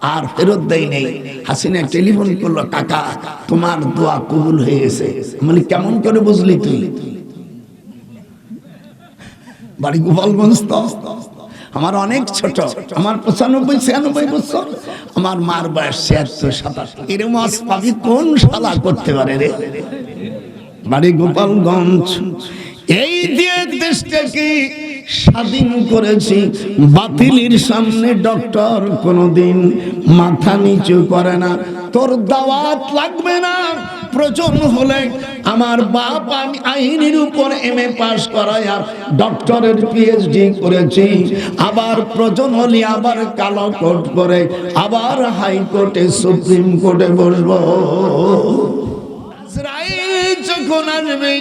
আর ফেরত দেয় নেই। হাসিনা টেলিফোন করল, কাকা, তোমার দোয়া কবুল হয়ে গেছে। মানে কেমন করে বুঝলি তুই? বাড়ি গোপালগঞ্জ তো। আমার অনেক ছোট, আমার পঁচানব্বই, ছিয়ানব্বই বছর। আমার মার বয়স ছিয়াত্তর, সাতাশ। এরম পাবি কোন শালা করতে পারে রে? বাড়ি গোপালগঞ্জ। এই দিয়ে দেশটাকে স্বাধীন করেছি। বাতিলের সামনে ডক্টর কোনোদিন মাথা নিচু করে না। তোর দাওয়াত লাগবে না। প্রয়োজন হলে আমার বাপ আমি আইনের উপর এম এ পাশ করায় ডক্টরের পিএইচডি করেছি। আবার প্রয়োজন হলে আবার কালো কোট করে আবার হাইকোর্টে সুপ্রিম কোর্টে বসবো। যখন আসবে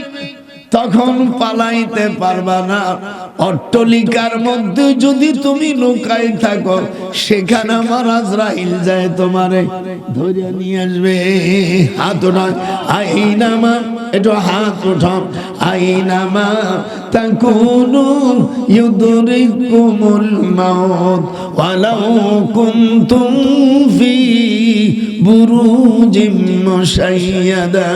তখন পালাইতে পারবা না। অট্টলিকার মধ্যে যদি তুমি লুকাই থাকো সেখানে আমার আজরাইল যায় তোমারে ধরে নিয়ে আসবে। হাত উঠান আইনামা একটু হাত উঠান আইনামা ফি বুরুজিম মুশাইয়াদা।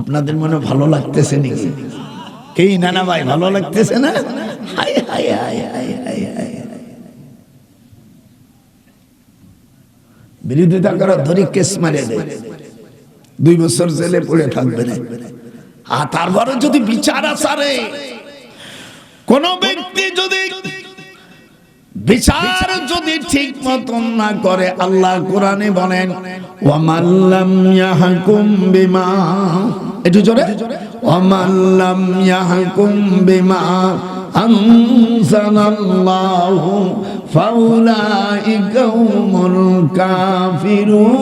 আপনাদের মনে ভালো লাগতেছে নাকি? কেই না না ভাই, ভালো লাগতেছে না? বিরোধিতা করা ধরি কেস মারে দুই বছর জেলে পড়ে থাকবে না। আর তারপরে যদি বিচার আসারে কোন ব্যক্তি যদি বিচার যদি ঠিক মতন না করে আল্লাহ কোরআনে বলেন ওয়ামাল্লাম ইয়াহকুম বিমা একটু জোরে ওয়ামাল্লাম ইয়াহকুম বিমা আনজালাল্লাহু ফাউলাইকা হুমুল কাফিরুন।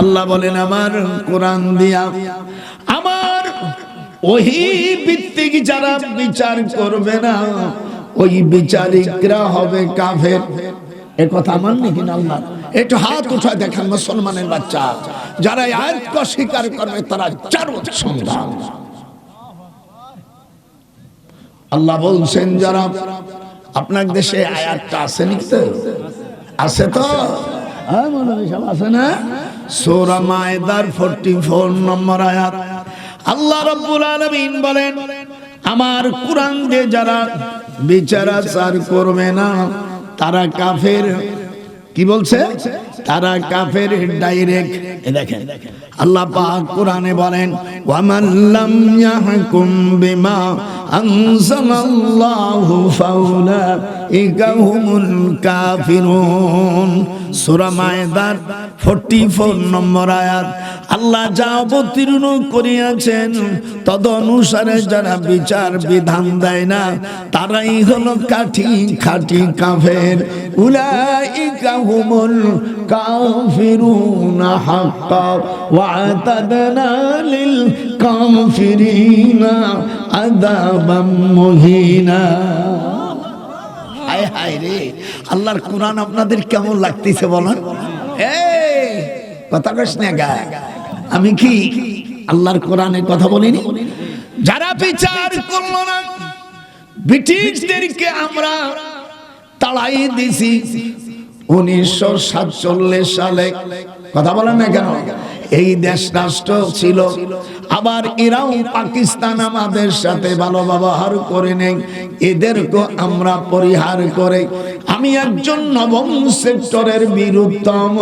আল্লাহ বলেন আমার কোরআন দিয়া আমার ওহি ভিত্তিক যারা বিচার করবে না, ওই বিচারিকরা হবে কাফের। এ কথা আমার নাকি আল্লাহ? একটু হাত উঠা দেখেন মুসলমানের বাচ্চা। যারা আয়াতকে স্বীকার করবে, তারা চার সন্তান আল্লাহ বলছেন, যারা আপনার দেশে আয়াতটা আছে নাকি তো? আছে তো? হ্যাঁ আছে না? সূরা মায়দার 44 নম্বর আয়াত। আল্লাহ রব্বুল আলামিন বলেন, আমার কোরআন দিয়ে যারা বিচার আচার করবে না, তারা কাফের। কি বলছে? তারা কাফের ডাইরেক্ট দেখেন আল্লাহ পাক কোরআনে বলেন ওয়ামাল্লাম ইয়াহকুম বিমা আনজালাল্লাহু ফাউলাইকা হুমুল কাফিরুন। সূরা মায়দার 44 নম্বর আয়াত আল্লাহ যা অবতীর্ণ করিয়াছেন তদ অনুসারে যারা বিচার বিধান দেয় না তারাই হলো কাঠি খাটি কাফের। হুমুল কাফিরুনা হাক্কা ওয়াতাদনা লিল কাফিরিনা আযাবাম মুহিনা হায় হায় রে, আল্লাহর কোরআন আপনাদের কেমন লাগতেছে বলেন? এই, কথা কস না গা। আমি কি আল্লাহর কোরআনের কথা বলিনি? যারা বিচার করল না, ব্রিটিশদেরকে আমরা তাড়াই দিছি। উনিশশো সাতচল্লিশ সালে। কথা বলেন না কেন? এই দেশ রাষ্ট্র ছিল। আবার এরাও পাকিস্তান আমাদের সাথে ভালো ব্যবহার করে নেই। এদেরকে আমরা পরিহার করে। আমি একজন নবম সেক্টরের বিরুদ্ধম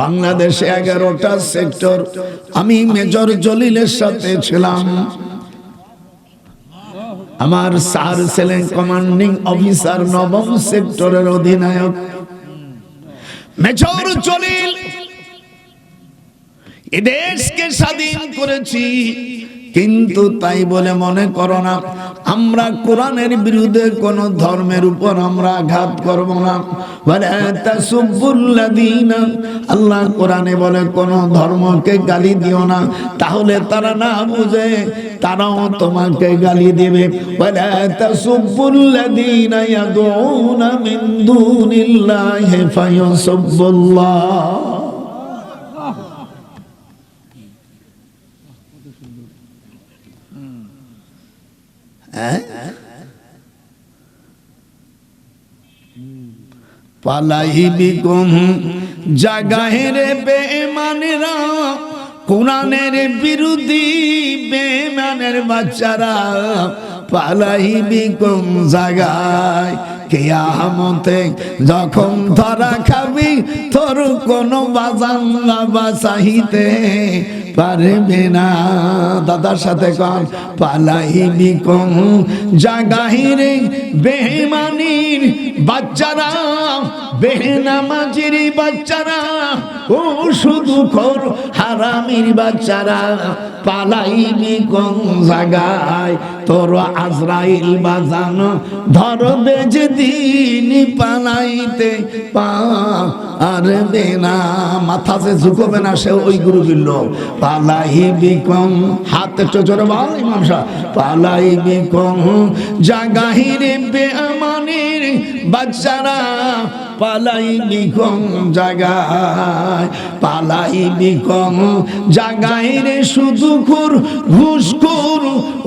বাংলাদেশে এগারোটা সেক্টর। আমি মেজর জলিলের সাথে ছিলাম। আমার সার ছিলেন কমান্ডিং অফিসার নবম সেক্টরের অধিনায়ক। মেজর জলিল এদেশকে স্বাধীন করেছি। কিন্তু তাই বলে মনে করো না, আমরা কোরআনের বিরুদ্ধে কোন ধর্মের উপর আমরা আঘাত করব না। আল্লাহ কোরআনে বলে কোন ধর্মকে গালি দিও না, তাহলে তারা না বুঝে, তারাও তোমাকে গালি দেবে। পালাইবি কম জাগাহেরে বেমানেরা কোরআনের বিরোধী বেমানের বাচ্চারা পালাইবি কম জাগায় কেয়ামতে যখন ধরা খাবি তোর কোনো বাজান বাসাহিতে পারবে না। দাদার সাথে কন পালাইবি কম জাগাহিরে বেহমানির বাচ্চারা বেহনামাজির বাচ্চারা, ও শুধু খোর হারামির বাচ্চারা, পালাইবি কোন জায়গায়? তোর আজরাইল বাজানো ধরবে যে দিন পালাইতে পারবে না মাথা যে ঝুঁকবে না, সে ওই গুরুগুল পালাইবি কম হাতে চোচরে বল, ইমাম সাহেব। পালাইবি কম জাগাহিরে বেআমানির বাচ্চারা। পালাইবি কম জাগায়, পালাইবি কম জাগায় রে শুধু খুর ঘুষখুর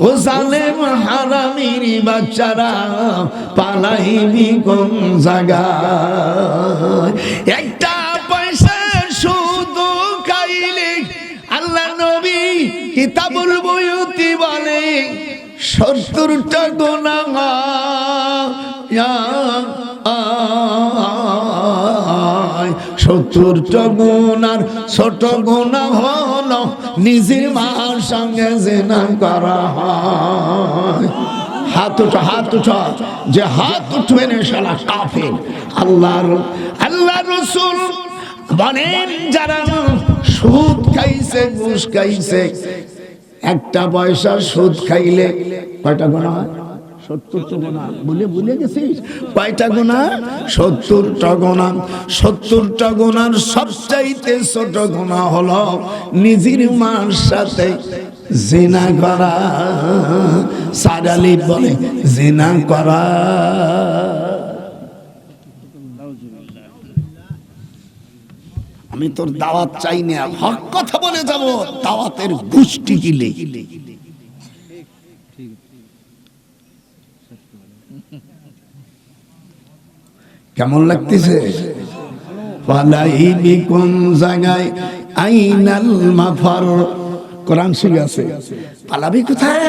ও জালেম হারামির বাচ্চারা। পালাইবি কম জাগায় একটা পয়সা শুধু খাইলে আল্লাহ নবী কিতাবুল বইতি বলে, সত্তরটা গোনা সত্তরটা গুণার ছোট গুণা হলো নিজের মার সঙ্গে জেনা করা হয়। হাত উঠো হাত উঠো, যে হাত উঠবে না, শালা কাফের। আল্লাহর আল্লাহ বলেন, যারা সুদ খাইছে, ঘুষ খাইছে, একটা পয়সা সুদ খাইলে কয়টা গোনা হয়? গোনা বলে কয়টা গোনা সবচাইতে ছোট গোনা হলো নিজের মার সাথে জিনা করা। সারালি বলে, জিনা করা। আমি তোর দাওয়াত চাই না। হক কথা বলে যাব, দাওয়াতের গোষ্ঠী গিলে কেমন লাগতেছে? আইনাল মাফার। কোরআন আছে। পালাবি কোথায়?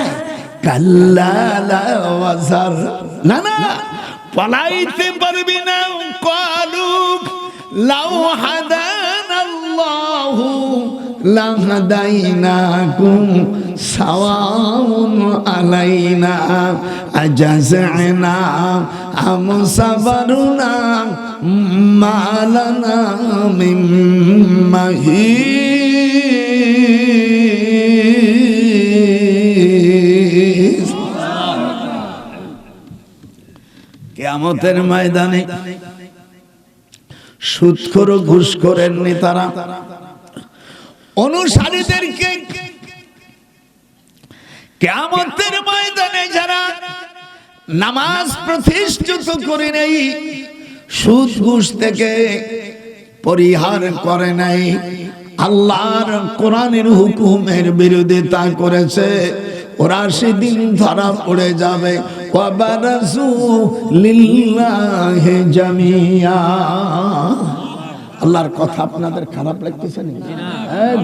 না না। পালাইতে পারবি না, কালুক। লাউ হাদান আল্লাহ লাহদাইনাকুম সাওয়াউন আলাইনা আজাজনা আম সাবরুনা মালানা মিন মাহিস। কেয়ামতের ময়দানে সুৎখর ঘুষখোরের নেতারা অনুসারীদেরকে কেয়ামতের ময়দানে যারা নামাজ প্রতিষ্ঠিত করে নেই, সুদ ঘুষ থেকে পরিহার করে নাই। আল্লাহর কোরআনের হুকুমের বিরোধিতা করেছে। ওরা সেদিন ধরা পড়ে যাবে। আল্লাহর কথা আপনাদের খারাপ লাগতেছে না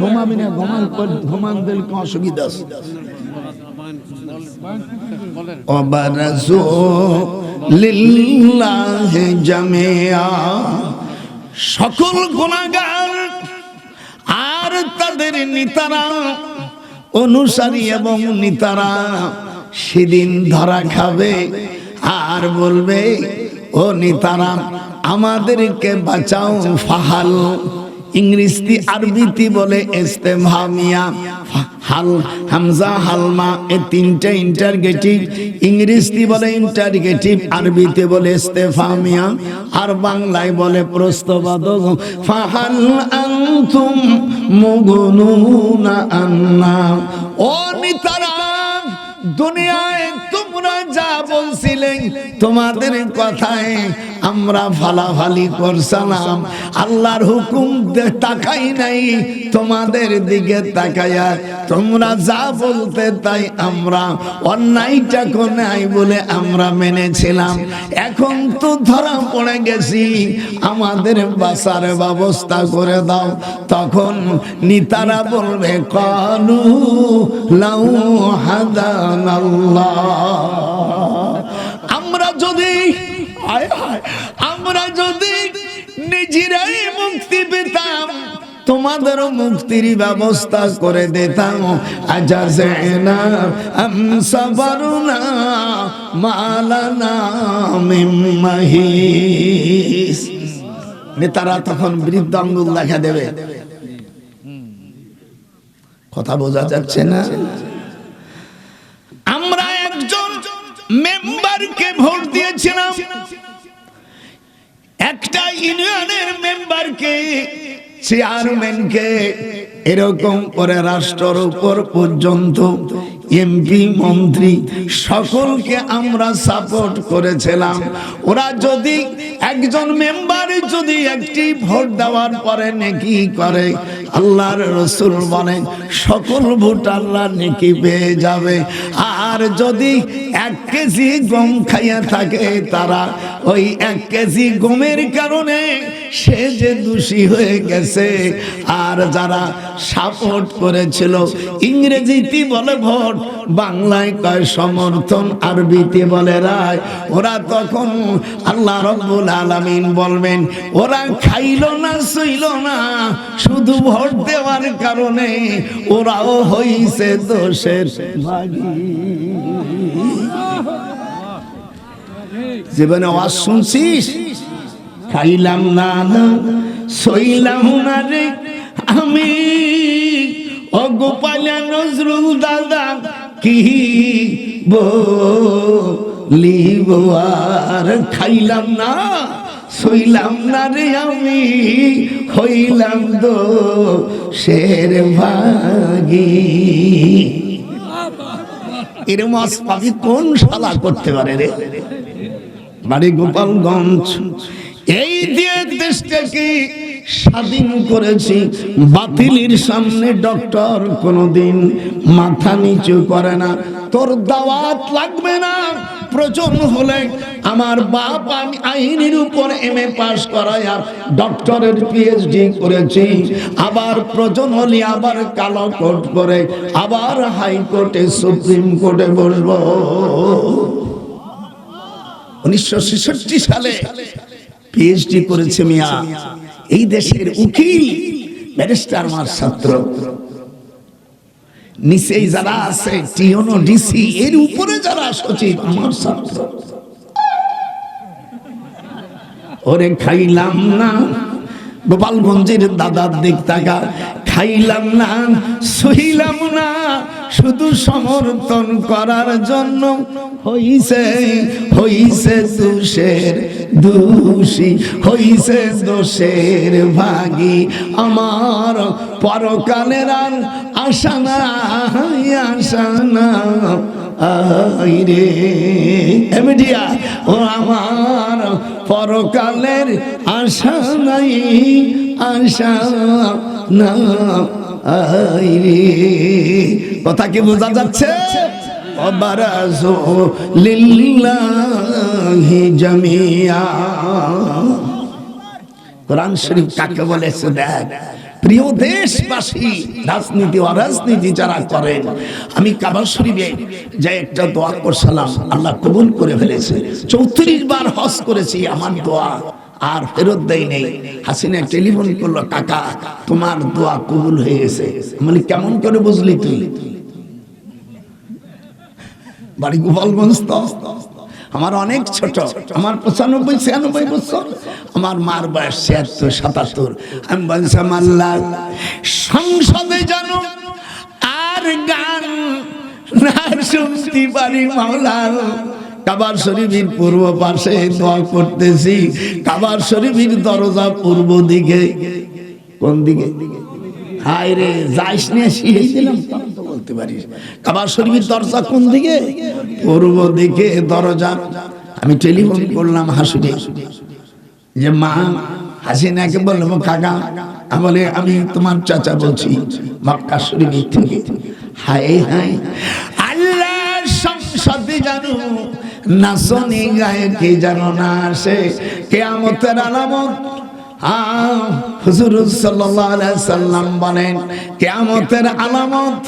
ঘুমাবি না, ঘুমান ঘুমান, দিলে অসুবিধা সকল গুণাগার আর তাদের নিতারা, অনুসারী এবং নিতারা সেদিন ধরা খাবে আর বলবে, ও নেতারা আমাদেরকে বাঁচাও ফাহাল। ইংরেজি আরবিতে বলে ইস্তেমহামিয়া হাল হামজা, হালমা। এ তিনটা ইন্টারগেটিভ ইংরেজি বলে ইন্টারগেটিভ আরবিতে বলে ইস্তেফামিয়া আর বাংলায় বলে প্রস্তবাদক ফাহাল আনতুম মুগনুনা আন্না। ও নিতারা দুনিয়ায় তোমরা যা বলছিলে তোমাদের কথায় আমরা ফালাফালি করছিলাম। আল্লাহর হুকুম তাকাই নাই। তোমাদের দিকে তাকাইয়া তোমরা যা বলতে তাই আমরা, অন্যায়টা নাই বলে আমরা মেনেছিলাম। এখন তো ধরা পড়ে গেছি। আমাদের বাসার ব্যবস্থা করে দাও। তখন নিতারা বলবে, কলু লাউ হাদান আমরা যদি আমরা যদি নিজেরাই মুক্তি পেতাম, তোমাদের মুক্তির ব্যবস্থা করে দিতাম। আম সাবরুনা, মালানা, মিম নেতারা তখন বৃদ্ধ আঙ্গুল দেখা দেবে। কথা বোঝা যাচ্ছে না? আমরা একজন মেম্বারকে একটা ইউনিয়নের মেম্বারকে চেয়ারম্যানকে এরকম করে রাষ্ট্রের উপর পর্যন্ত এমপি মন্ত্রী সকলকে আমরা সাপোর্ট করেছিলাম। ওরা যদি একজন মেম্বার যদি একটি ভোট দেওয়ার পরে নেকি করে, আল্লাহর রসুল বলেন সকল ভোট আল্লাহ নেকি পেয়ে যাবে। আর যদি এক কেজি গম খাইয়া থাকে তারা, ওই এক কেজি গমের কারণে সে যে দোষী হয়ে গেছে। আর যারা সাপোর্ট করেছিল ইংরেজিতে বলে ভোট, বাংলায় কয় সমর্থন, আরবিতে বলে রায়, ওরা তখন আল্লাহ রব্বুল আলামিন বলবেন ওরা খাইলো না সইল না, শুধু ভোট দেওয়ার কারণে ওরাও হইছে দোষের ভাগী জীবনে আওয়াজ শুনছিস? খাইলাম না না সইলাম না রে আমি। অগোপালা নজরুল দাদা, কি বলিব আর খাইলাম না? সইলাম না রে আমি, হইলাম দো শের ভাগী। এরম আজ পাবি কোন শালা করতে পারে রে? বাড়ি গোপালগঞ্জ। এই দিয়ে দেশটাকে স্বাধীন করেছি। বাতিলের সামনে ডক্টর কোনোদিন মাথা নিচু করে না। তোর দাওয়াত লাগবে না। প্রয়োজন হলে আমার বাপ আমি আইনের উপর এম এ পাশ করায় আর ডক্টরের পিএইচডি করেছি। আবার প্রয়োজন হলে আবার কালো কোট করে আবার হাইকোর্টে সুপ্রিম কোর্টে বসবো। উনিশশো সালে পিএইচডি করেছে মিয়া। এই দেশের উকিল, ব্যারিস্টার আমার ছাত্র। নিচেই যারা আছে টিওনো ডিসি এর উপরে যারা সচিব, আমার ওরে খাইলাম না। গোপালগঞ্জের দাদার দিক তাকা খাইলাম না সহিলাম না, শুধু সমর্থন করার জন্য হইছে হইছে দোষের দোষী, হইছে দোষের ভাগী। আমার পরকালের আর আশা না আশা না এমিডিয়া ও আমার পরকালের আশা নাই, আশা না আই রে। কথা কি বোঝা যাচ্ছে? অবারাজো লিল্লাহি জামিয়া। কোরআন শরীফ কাকে বলেছে দেখ? প্রিয় দেশবাসী, রাজনীতি, অরাজনীতি যারা করেন, আমি কাবার শরীফে যে একটা দোয়া করছিলাম, আল্লাহ কবুল করে ফেলেছে। চৌত্রিশ বার হজ করেছি, আমার দোয়া। আর ফেরত দেয় নেই। হাসিনা টেলিফোন করল, কাকা, তোমার দোয়া কবুল হয়ে গেছে। মানে কেমন করে বুঝলি তুই? বাড়ি গোপালগঞ্জ তো। আমার অনেক ছোট। আমার পঁচানব্বই, ছিয়ানব্বই বছর। আমার মার বয়স ছিয়াত্তর, সাতাত্তর। আমি বলছিলাম আল্লাহ সংসদে জানো, আর গান না শুনতে পারি মাওলার কাবার শরীফের পূর্ব পাশে দোয়া করতেছি। কাবার শরীফের দরজা পূর্ব দিকে। কোন দিকে? হায় রে যাইস দরজা কোন দিকে? দরজা। আমি টেলিফোন করলাম হাসুরে, যে মা, হাসিনাকে বললাম কাকা বলে আমি তোমার চাচা বলছি, মক্কা শরীফ থেকে। হায় হায় নাচনি গায়ে কে জানো না আসে? কেয়ামতের আলামত। হুজুর সাল্লাম বলেন, কেয়ামতের আলামত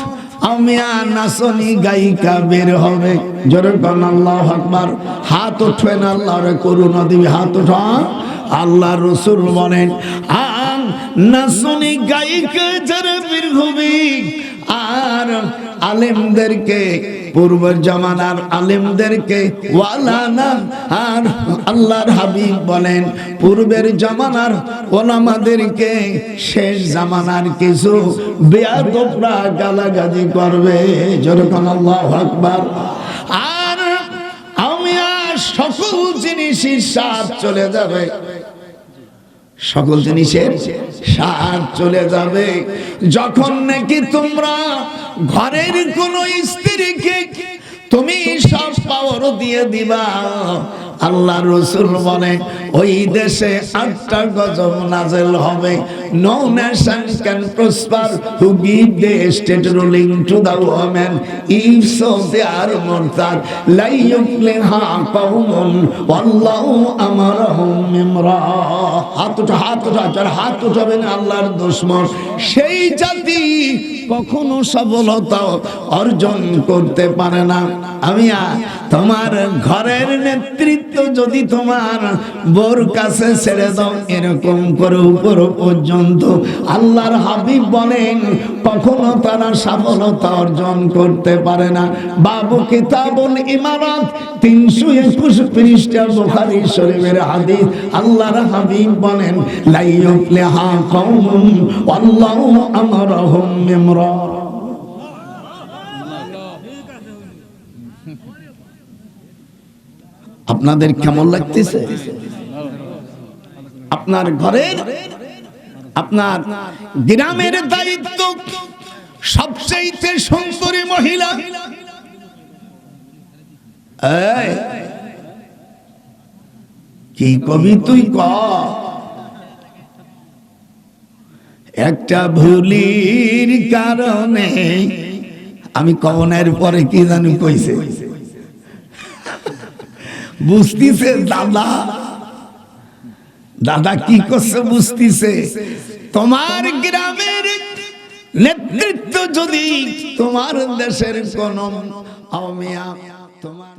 আমিয়া নাচনি গায়িকা বের হবে। জোরে আল্লাহু আকবার। হাত উঠবেন আল্লাহর করুণা দিবি, হাত উঠা। আল্লাহ রসুল বলেন আর নাচনি গায়িকা যারা বের হবে, আর আলেমদেরকে, পূর্বের জামানার আলেমদেরকে, ওয়ালানা আর আল্লাহর হাবিব বলেন, পূর্বের জামানার ওলামাদেরকে শেষ জামানার কিছু বেয়াদবরা গালাগাজি করবে। যেরকম আল্লাহ আকবার। আর আমি আর সকল জিনিসই সাথ চলে যাবে। সকল জিনিসের সার চলে যাবে। যখন নাকি তোমরা ঘরের কোন স্ত্রীকে তুমি সব পাওয়ার দিয়ে দিবা আল্লাহ রসুল বলে, ওই দেশে আটটা গজব নাজেল হবে। No nation can prosper who give the state ruling to the women if so they are মুরতাদ লা ইউফলিহা কওমুন, ওয়াল্লাহু আমারহুম মিমরা হাত উঠা হাত উঠা, যার হাত উঠাবেন আল্লাহর দুশমন, সেই জাতি কখনো সফলতা অর্জন করতে পারে না। আমি তোমার ঘরের নেতৃত্ব যদি তোমার বোর কাছে ছেড়ে দাও, এরকম করে উপর পর্যন্ত আল্লাহর হাবিব বলেন, কখনো তারা সফলতা অর্জন করতে পারে না। বাবু কিতাবুল ইমারত, তিনশো একুশ পৃষ্ঠা বুখারী শরীফের হাদিস, আল্লাহর হাবিব বলেন লাইয়ুফলিহা কওমুন আল্লাহু আমারহুম মিমরা আপনাদের কেমন লাগতেছে? আপনার ঘরের, আপনার গ্রামের দায়িত্ব সবচেয়ে সুন্দরী মহিলা। কি কবি তুই ক? একটা ভুলির কারণে আমি কবনের পরে কি জানি কইছে? বুঝতিছে দাদা? দাদা কি করছে বুঝতিছে? তোমার গ্রামের নেতৃত্ব যদি তোমার দেশের কোন তোমার